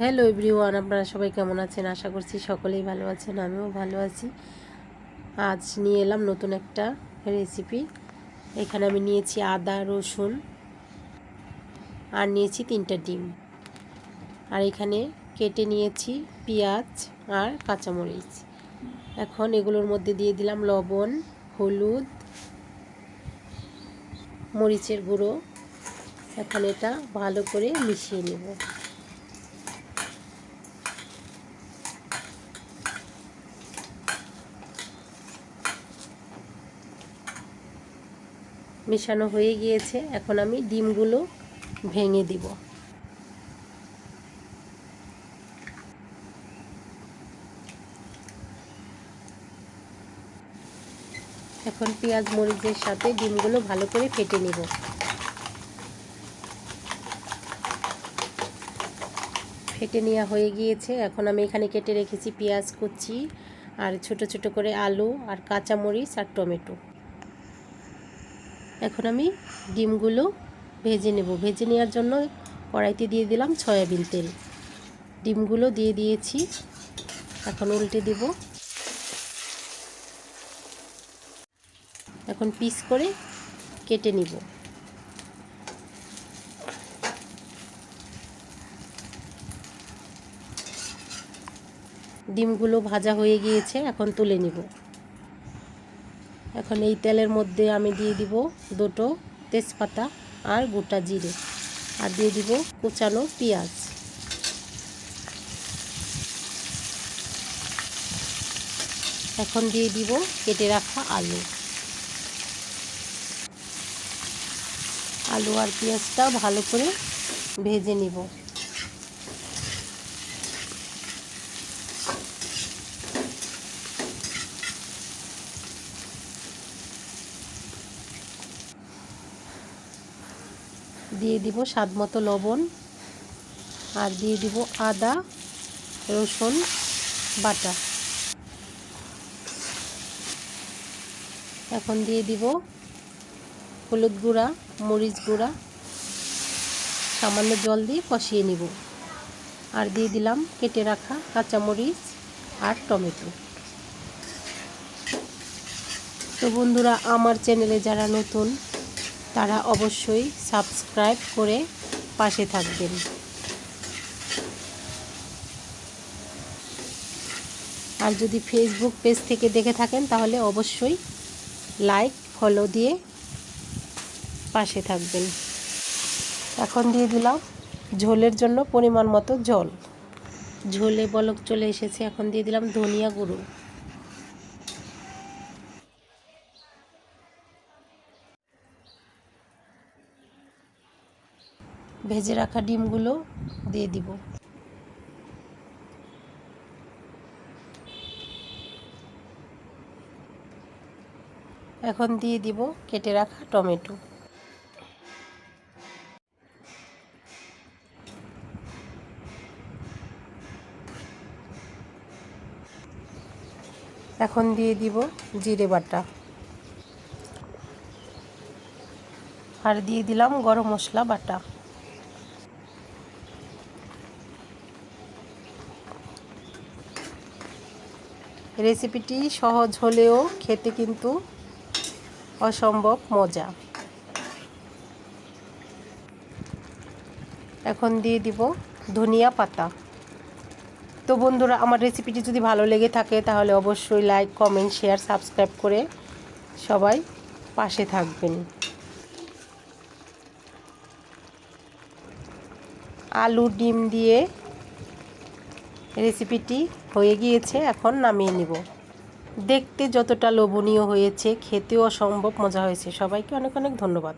Hello everyone, আপনারা সবাই কেমন আছেন? আশা করছি সকলেই ভালো আছেন, আমিও ভালো আছি। আজ নিয়ে এলাম নতুন একটা রেসিপি এখানে আমি নিয়েছি আদা, রসুন, আর নিয়েছি তিনটা ডিম। আর এখানে কেটে নিয়েছি পেঁয়াজ আর কাঁচামরিচ। এখন এগুলোর মধ্যে দিয়ে দিলাম লবণ, হলুদ, মরিচের গুঁড়ো। এখন এটা ভালো করে মিশিয়ে নেব। মেশানো হয়ে গিয়েছে। এখন আমি ডিমগুলো ভেঙে দিব। এখন পেঁয়াজ, মরিচের সাথে ডিমগুলো ভালো করে ফেটে নেব। ফেটে নেওয়া হয়ে গিয়েছে। এখন আমি এখানে কেটে রেখেছি পেঁয়াজ কুচি আর ছোট ছোট করে আলু আর কাঁচামরিচ আর টমেটো। এখন আমি ডিমগুলো ভেজে নেব। ভেজে নেওয়ার জন্য কড়াইতে দিয়ে দিলাম সয়াবিন তেল। ডিমগুলো দিয়ে দিয়েছি। এখন উল্টে দেব। এখন পিস করে কেটে নিব। ডিমগুলো ভাজা হয়ে গিয়েছে, এখন তুলে নিব। এখন এই তেলের মধ্যে আমি দিয়ে দিব দুটো তেজপাতা আর গোটা জিরে। আর দিয়ে দিব কুচানো পেঁয়াজ। এখন দিয়ে দিব কেটে রাখা আলু। আলু আর পেঁয়াজটা ভালো করে ভেজে নিব। দিয়ে দিব স্বাদ মতো লবণ। আর দিয়ে দিব আদা, রসুন, বাটা। এখন দিয়ে দিব হলুদ গুঁড়া, মরিচ গুঁড়া। সামান্য জল দিয়ে কষিয়ে নিব। আর দিয়ে দিলাম কেটে রাখা কাঁচামরিচ আর টমেটো। তো বন্ধুরা, আমার চ্যানেলে যারা নতুন তারা অবশ্যই সাবস্ক্রাইব করে পাশে থাকবেন। আর যদি ফেসবুক পেজ থেকে দেখে থাকেন, তাহলে অবশ্যই লাইক ফলো দিয়ে পাশে থাকবেন। এখন দিয়ে দিলাম ঝোলের জন্য পরিমাণ মতো জল। ঝোলে বলক চলে এসেছে। এখন দিয়ে দিলাম ধনিয়া গুঁড়ো। ভেজে রাখা ডিমগুলো দিয়ে দিব। এখন দিয়ে দিব কেটে রাখা টমেটো। এখন দিয়ে দিব জিরে বাটা। আর দিয়ে দিলাম গরম মশলা বাটা। রেসিপিটি সহজ হলেও খেতে কিন্তু অসম্ভব মজা। এখন দিয়ে দিব ধনিয়া পাতা। তো বন্ধুরা, আমার রেসিপিটি যদি ভালো লেগে থাকে, তাহলে অবশ্যই লাইক, কমেন্ট, শেয়ার, সাবস্ক্রাইব করে সবাই পাশে থাকবেন। আলু, ডিম দিয়ে রেসিপিটি হয়ে গিয়েছে, এখন নামিয়ে নিব। দেখতে যতটা লোভনীয় হয়েছে, খেতেও অসম্ভব মজা হয়েছে। সবাইকে অনেক অনেক ধন্যবাদ।